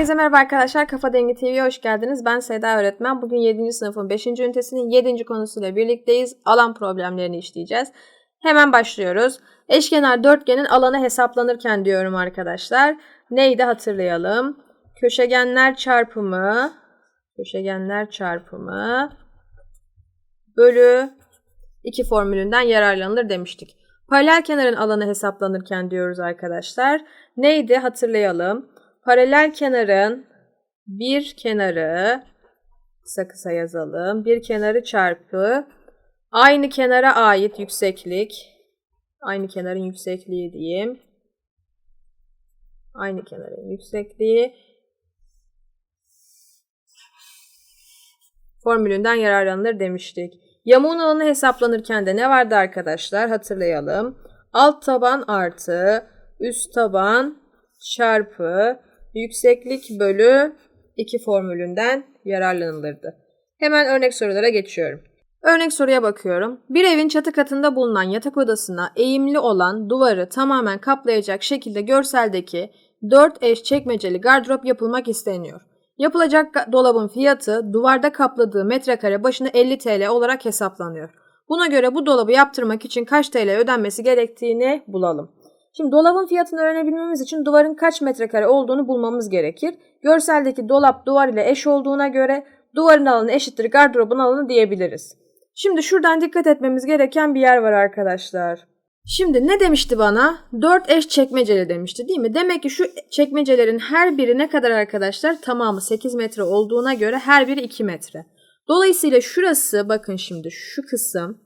Herkese merhaba arkadaşlar. Kafa Dengi TV'ye hoş geldiniz. Ben Seda Öğretmen. Bugün 7. sınıfın 5. ünitesinin 7. konusuyla birlikteyiz. Alan problemlerini işleyeceğiz. Hemen başlıyoruz. Eşkenar dörtgenin alanı hesaplanırken diyorum arkadaşlar. Neydi hatırlayalım. Köşegenler çarpımı köşegenler çarpımı bölü 2 formülünden yararlanılır demiştik. Paralel kenarın alanı hesaplanırken diyoruz arkadaşlar. Neydi hatırlayalım. Paralel kenarın bir kenarı kısa kısa yazalım. Bir kenarı çarpı aynı kenara ait yükseklik aynı kenarın yüksekliği diyeyim. Aynı kenarın yüksekliği formülünden yararlanılır demiştik. Yamuğun alanı hesaplanırken de ne vardı arkadaşlar? Hatırlayalım. Alt taban artı üst taban çarpı yükseklik bölü 2 formülünden yararlanılırdı. Hemen örnek sorulara geçiyorum. Örnek soruya bakıyorum. Bir evin çatı katında bulunan yatak odasına eğimli olan duvarı tamamen kaplayacak şekilde görseldeki 4 eş çekmeceli gardırop yapılmak isteniyor. Yapılacak dolabın fiyatı duvarda kapladığı metrekare başına 50 TL olarak hesaplanıyor. Buna göre bu dolabı yaptırmak için kaç TL ödenmesi gerektiğini bulalım. Şimdi dolabın fiyatını öğrenebilmemiz için duvarın kaç metrekare olduğunu bulmamız gerekir. Görseldeki dolap duvar ile eş olduğuna göre duvarın alanı eşittir gardırobun alanı diyebiliriz. Şimdi şuradan dikkat etmemiz gereken bir yer var arkadaşlar. Şimdi ne demişti bana? 4 eş çekmeceli demişti değil mi? Demek ki şu çekmecelerin her biri ne kadar arkadaşlar? Tamamı 8 metre olduğuna göre her biri 2 metre. Dolayısıyla şurası bakın şimdi şu kısım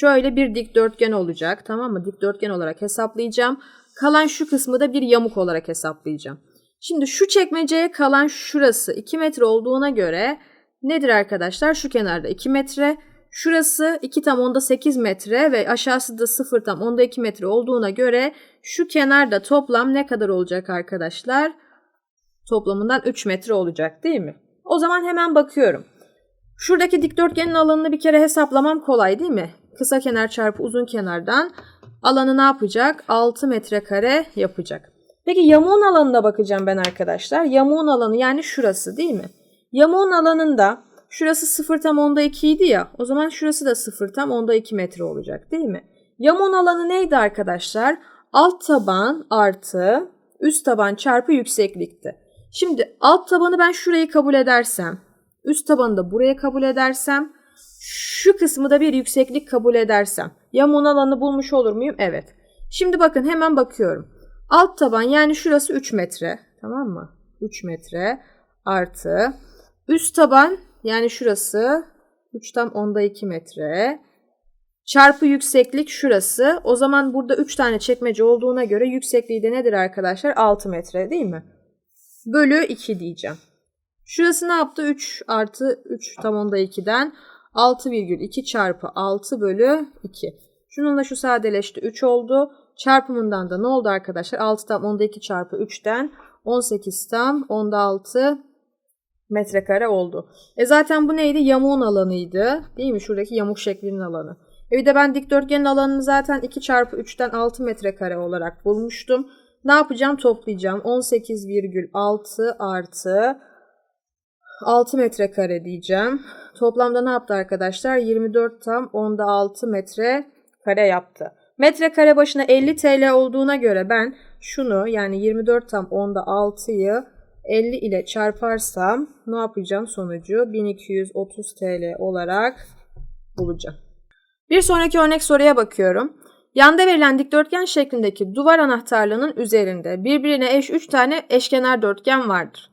şöyle bir dikdörtgen olacak tamam mı? Dikdörtgen olarak hesaplayacağım. Kalan şu kısmı da bir yamuk olarak hesaplayacağım. Şimdi şu çekmeceye kalan şurası 2 metre olduğuna göre nedir arkadaşlar? Şu kenarda 2 metre. Şurası 2 tam onda 8 metre ve aşağısı da 0 tam onda 2 metre olduğuna göre şu kenarda toplam ne kadar olacak arkadaşlar? Toplamından 3 metre olacak değil mi? O zaman hemen bakıyorum. Şuradaki dikdörtgenin alanını bir kere hesaplamam kolay değil mi? Kısa kenar çarpı uzun kenardan alanı ne yapacak? 6 metrekare yapacak. Peki yamuğun alanına bakacağım ben arkadaşlar. Yamuğun alanı yani şurası değil mi? Yamuğun alanında şurası 0 tam onda 2 idi ya. O zaman şurası da 0 tam onda 2 metre olacak değil mi? Yamuğun alanı neydi arkadaşlar? Alt taban artı üst taban çarpı yükseklikti. Şimdi alt tabanı ben şurayı kabul edersem, üst tabanı da buraya kabul edersem, şu kısmı da bir yükseklik kabul edersem, yamuğun alanı bulmuş olur muyum? Evet. Şimdi bakın hemen bakıyorum. Alt taban yani şurası 3 metre. Tamam mı? 3 metre artı üst taban yani şurası 3 tam onda 2 metre çarpı yükseklik şurası. O zaman burada 3 tane çekmece olduğuna göre yüksekliği de nedir arkadaşlar? 6 metre değil mi? Bölü 2 diyeceğim. Şurası ne yaptı? 3 artı 3 tam onda 2'den 6,2 çarpı 6 bölü 2. Şununla şu sadeleşti 3 oldu. Çarpımından da ne oldu arkadaşlar? 6 tam onda 2 çarpı 3'ten 18 tam onda 6 metrekare oldu. E zaten bu neydi? Yamuğun alanıydı. Değil mi? Şuradaki yamuk şeklinin alanı. E bir de ben dikdörtgenin alanını zaten 2 çarpı 3'ten 6 metrekare olarak bulmuştum. Ne yapacağım? Toplayacağım. 18,6 artı 6 metrekare diyeceğim. Toplamda ne yaptı arkadaşlar? 24 tam onda 6 metre kare yaptı. Metrekare başına 50 TL olduğuna göre ben şunu yani 24 tam onda 6'yı 50 ile çarparsam ne yapacağım sonucu? 1230 TL olarak bulacağım. Bir sonraki örnek soruya bakıyorum. Yanda verilen dikdörtgen şeklindeki duvar anahtarlığının üzerinde birbirine eş 3 tane eşkenar dörtgen vardır.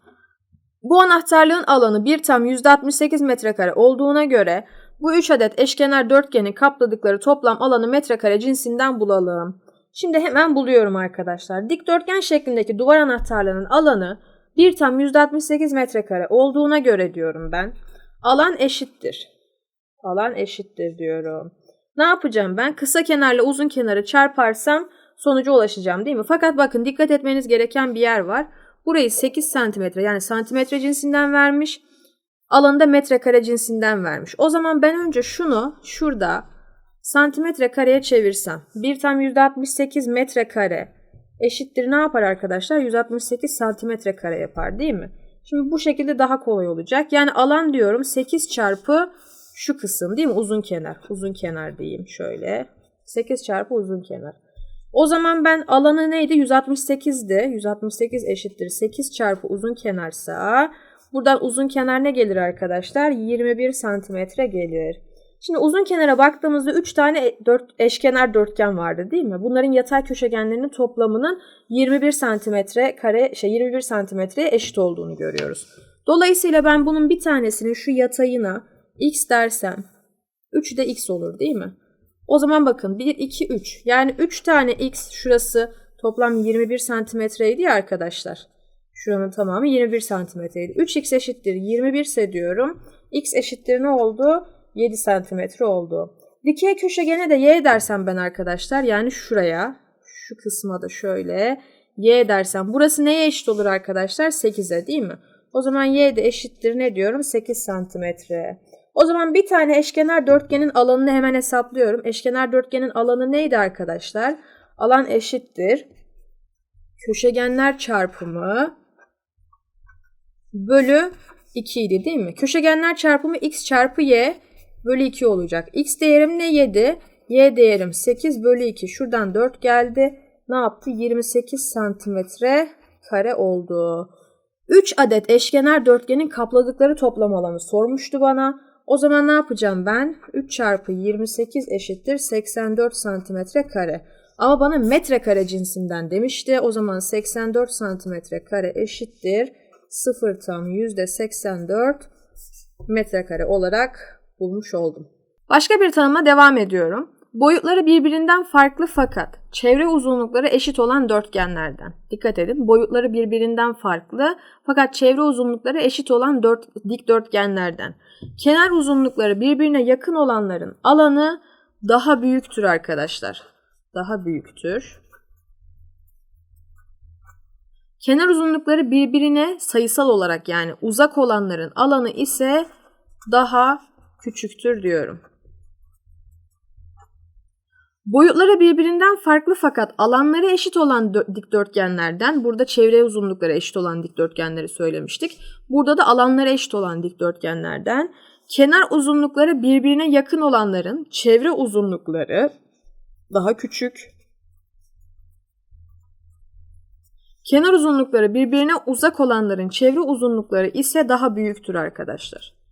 Bu anahtarlığın alanı 1 tam %68 metrekare olduğuna göre bu 3 adet eşkenar dörtgeni kapladıkları toplam alanı metrekare cinsinden bulalım. Şimdi hemen buluyorum arkadaşlar. Dikdörtgen şeklindeki duvar anahtarlığının alanı 1 tam %68 metrekare olduğuna göre diyorum ben. Alan eşittir. Alan eşittir diyorum. Ne yapacağım ben? Kısa kenarla uzun kenarı çarparsam sonuca ulaşacağım değil mi? Fakat bakın dikkat etmeniz gereken bir yer var. Burayı 8 santimetre yani santimetre cinsinden vermiş. Alanı da metrekare cinsinden vermiş. O zaman ben önce şunu şurada santimetre kareye çevirsem 1 tam %68 metrekare eşittir ne yapar arkadaşlar? 168 santimetre kare yapar değil mi? Şimdi bu şekilde daha kolay olacak. Yani alan diyorum 8 çarpı şu kısım değil mi? Uzun kenar. Uzun kenar diyeyim şöyle. 8 çarpı uzun kenar. O zaman ben alanı neydi? 168'di. 168 eşittir 8 çarpı uzun kenarsa buradan uzun kenar ne gelir arkadaşlar? 21 santimetre gelir. Şimdi uzun kenara baktığımızda 3 tane dört, eşkenar dörtgen vardı değil mi? Bunların yatay köşegenlerinin toplamının 21 santimetre kare şey 21 santimetreye eşit olduğunu görüyoruz. Dolayısıyla ben bunun bir tanesinin şu yatayına x dersem 3 de x olur değil mi? O zaman bakın 1, 2, 3. Yani 3 tane x şurası toplam 21 santimetreydi ya arkadaşlar. Şuranın tamamı 21 santimetreydi. 3x eşittir 21 ise diyorum. x eşittir ne oldu? 7 santimetre oldu. Dikey köşegene de y dersem ben arkadaşlar yani şuraya şu kısma da şöyle y dersem burası neye eşit olur arkadaşlar? 8'e değil mi? O zaman y de eşittir ne diyorum? 8 santimetre. O zaman bir tane eşkenar dörtgenin alanını hemen hesaplıyorum. Eşkenar dörtgenin alanı neydi arkadaşlar? Alan eşittir. Köşegenler çarpımı bölü 2 idi değil mi? Köşegenler çarpımı x çarpı y bölü 2 olacak. X değerim ne 7? Y değerim 8 bölü 2. Şuradan 4 geldi. Ne yaptı? 28 santimetre kare oldu. 3 adet eşkenar dörtgenin kapladıkları toplam alanı sormuştu bana. O zaman ne yapacağım ben? 3 çarpı 28 eşittir 84 santimetre kare. Ama bana metrekare cinsinden demişti. O zaman 84 santimetre kare eşittir 0 tam %84 metrekare olarak bulmuş oldum. Başka bir tanıma devam ediyorum. Boyutları birbirinden farklı fakat çevre uzunlukları eşit olan dörtgenlerden. Dikkat edin boyutları birbirinden farklı fakat çevre uzunlukları eşit olan dört, dikdörtgenlerden. Kenar uzunlukları birbirine yakın olanların alanı daha büyüktür arkadaşlar. Daha büyüktür. Kenar uzunlukları birbirine sayısal olarak yani uzak olanların alanı ise daha küçüktür diyorum. Boyutları birbirinden farklı fakat alanları eşit olan dikdörtgenlerden, burada çevre uzunlukları eşit olan dikdörtgenleri söylemiştik. Burada da alanları eşit olan dikdörtgenlerden, kenar uzunlukları birbirine yakın olanların çevre uzunlukları daha küçük. Kenar uzunlukları birbirine uzak olanların çevre uzunlukları ise daha büyüktür arkadaşlar.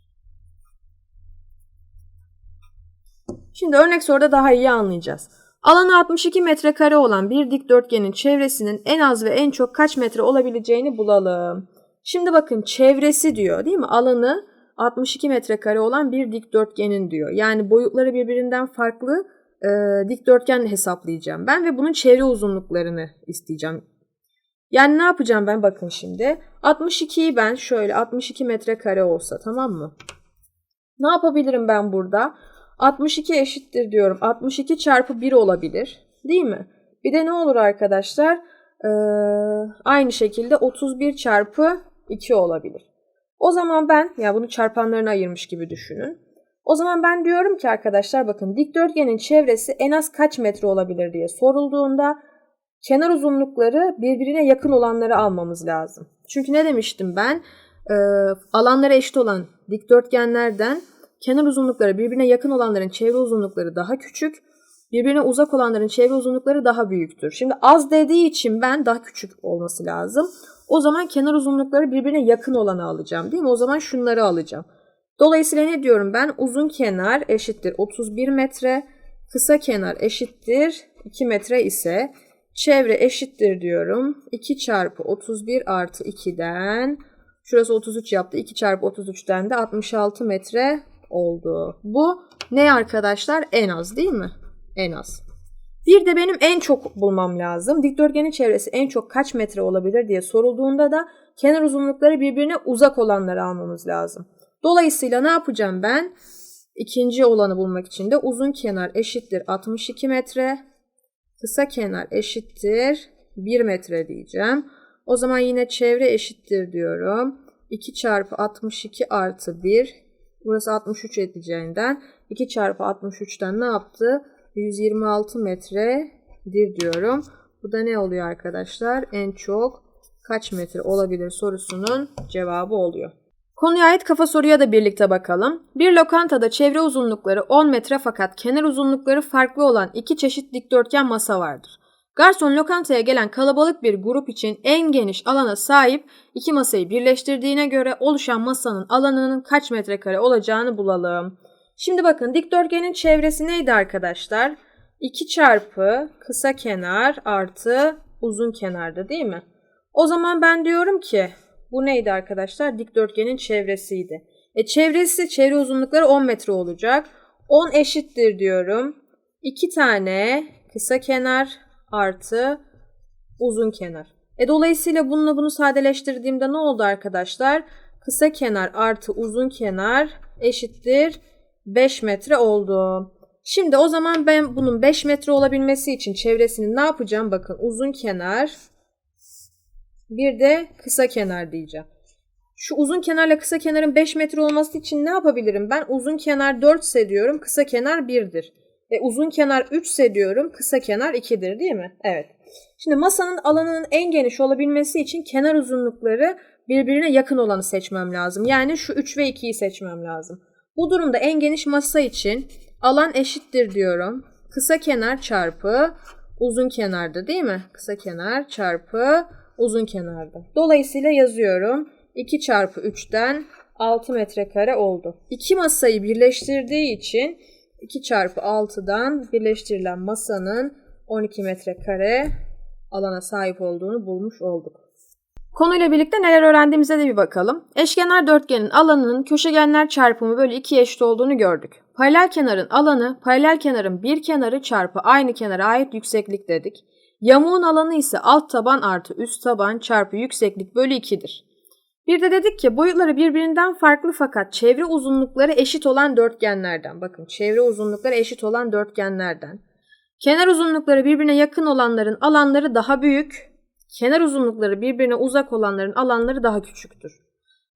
Şimdi örnek soruda daha iyi anlayacağız. Alanı 62 metrekare olan bir dikdörtgenin çevresinin en az ve en çok kaç metre olabileceğini bulalım. Şimdi bakın çevresi diyor değil mi? Alanı 62 metrekare olan bir dikdörtgenin diyor. Yani boyutları birbirinden farklı e, dikdörtgen hesaplayacağım ben ve bunun çevre uzunluklarını isteyeceğim. Yani ne yapacağım ben bakın şimdi. 62'yi ben şöyle 62 metrekare olsa tamam mı? Ne yapabilirim ben burada? 62 eşittir diyorum. 62 çarpı 1 olabilir. Değil mi? Bir de ne olur arkadaşlar? Ee, aynı şekilde 31 çarpı 2 olabilir. O zaman ben, ya bunu çarpanlarına ayırmış gibi düşünün. O zaman ben diyorum ki arkadaşlar bakın dikdörtgenin çevresi en az kaç metre olabilir diye sorulduğunda kenar uzunlukları birbirine yakın olanları almamız lazım. Çünkü ne demiştim ben? Ee, alanlara eşit olan dikdörtgenlerden kenar uzunlukları birbirine yakın olanların çevre uzunlukları daha küçük, birbirine uzak olanların çevre uzunlukları daha büyüktür. Şimdi az dediği için ben daha küçük olması lazım. O zaman kenar uzunlukları birbirine yakın olanı alacağım değil mi? O zaman şunları alacağım. Dolayısıyla ne diyorum ben? Uzun kenar eşittir 31 metre, kısa kenar eşittir 2 metre ise çevre eşittir diyorum. 2 çarpı 31 artı 2'den şurası 33 yaptı. 2 çarpı 33'ten de 66 metre oldu. Bu ne arkadaşlar? En az değil mi? En az. Bir de benim en çok bulmam lazım. Dikdörtgenin çevresi en çok kaç metre olabilir diye sorulduğunda da kenar uzunlukları birbirine uzak olanları almamız lazım. Dolayısıyla ne yapacağım ben? İkinci olanı bulmak için de uzun kenar eşittir 62 metre. Kısa kenar eşittir 1 metre diyeceğim. O zaman yine çevre eşittir diyorum. 2 çarpı 62 artı 1 Burası 63 edeceğinden 2 çarpı 63'ten ne yaptı? 126 metredir diyorum. Bu da ne oluyor arkadaşlar? En çok kaç metre olabilir sorusunun cevabı oluyor. Konuya ait kafa soruya da birlikte bakalım. Bir lokantada çevre uzunlukları 10 metre fakat kenar uzunlukları farklı olan iki çeşit dikdörtgen masa vardır. Garson lokantaya gelen kalabalık bir grup için en geniş alana sahip iki masayı birleştirdiğine göre oluşan masanın alanının kaç metrekare olacağını bulalım. Şimdi bakın dikdörtgenin çevresi neydi arkadaşlar? 2 çarpı kısa kenar artı uzun kenarda değil mi? O zaman ben diyorum ki bu neydi arkadaşlar? Dikdörtgenin çevresiydi. E çevresi, çevre uzunlukları 10 metre olacak. 10 eşittir diyorum. 2 tane kısa kenar artı uzun kenar. E dolayısıyla bununla bunu sadeleştirdiğimde ne oldu arkadaşlar? Kısa kenar artı uzun kenar eşittir 5 metre oldu. Şimdi o zaman ben bunun 5 metre olabilmesi için çevresini ne yapacağım? Bakın uzun kenar bir de kısa kenar diyeceğim. Şu uzun kenarla kısa kenarın 5 metre olması için ne yapabilirim? Ben uzun kenar 4 ise diyorum, kısa kenar 1'dir. E, uzun kenar 3 ise diyorum, kısa kenar 2'dir değil mi? Evet. Şimdi masanın alanının en geniş olabilmesi için kenar uzunlukları birbirine yakın olanı seçmem lazım. Yani şu 3 ve 2'yi seçmem lazım. Bu durumda en geniş masa için alan eşittir diyorum. Kısa kenar çarpı uzun kenarda değil mi? Kısa kenar çarpı uzun kenarda. Dolayısıyla yazıyorum. 2 çarpı 3'ten 6 metrekare oldu. İki masayı birleştirdiği için 2 çarpı 6'dan birleştirilen masanın 12 metrekare alana sahip olduğunu bulmuş olduk. Konuyla birlikte neler öğrendiğimize de bir bakalım. Eşkenar dörtgenin alanının köşegenler çarpımı bölü 2'ye eşit olduğunu gördük. Paralel kenarın alanı, paralel kenarın bir kenarı çarpı aynı kenara ait yükseklik dedik. Yamuğun alanı ise alt taban artı üst taban çarpı yükseklik bölü 2'dir. Bir de dedik ki boyutları birbirinden farklı fakat çevre uzunlukları eşit olan dörtgenlerden. Bakın çevre uzunlukları eşit olan dörtgenlerden. Kenar uzunlukları birbirine yakın olanların alanları daha büyük, kenar uzunlukları birbirine uzak olanların alanları daha küçüktür.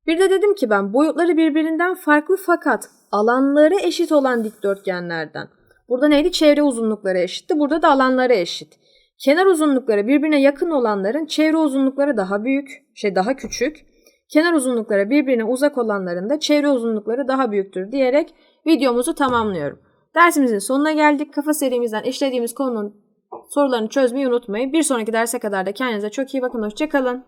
Bir de dedim ki ben boyutları birbirinden farklı fakat alanları eşit olan dikdörtgenlerden. Burada neydi? Çevre uzunlukları eşitti. Burada da alanları eşit. Kenar uzunlukları birbirine yakın olanların çevre uzunlukları daha büyük, şey daha küçük. Kenar uzunlukları birbirine uzak olanların da çevre uzunlukları daha büyüktür diyerek videomuzu tamamlıyorum. Dersimizin sonuna geldik. Kafa serimizden işlediğimiz konunun sorularını çözmeyi unutmayın. Bir sonraki derse kadar da kendinize çok iyi bakın. Hoşçakalın.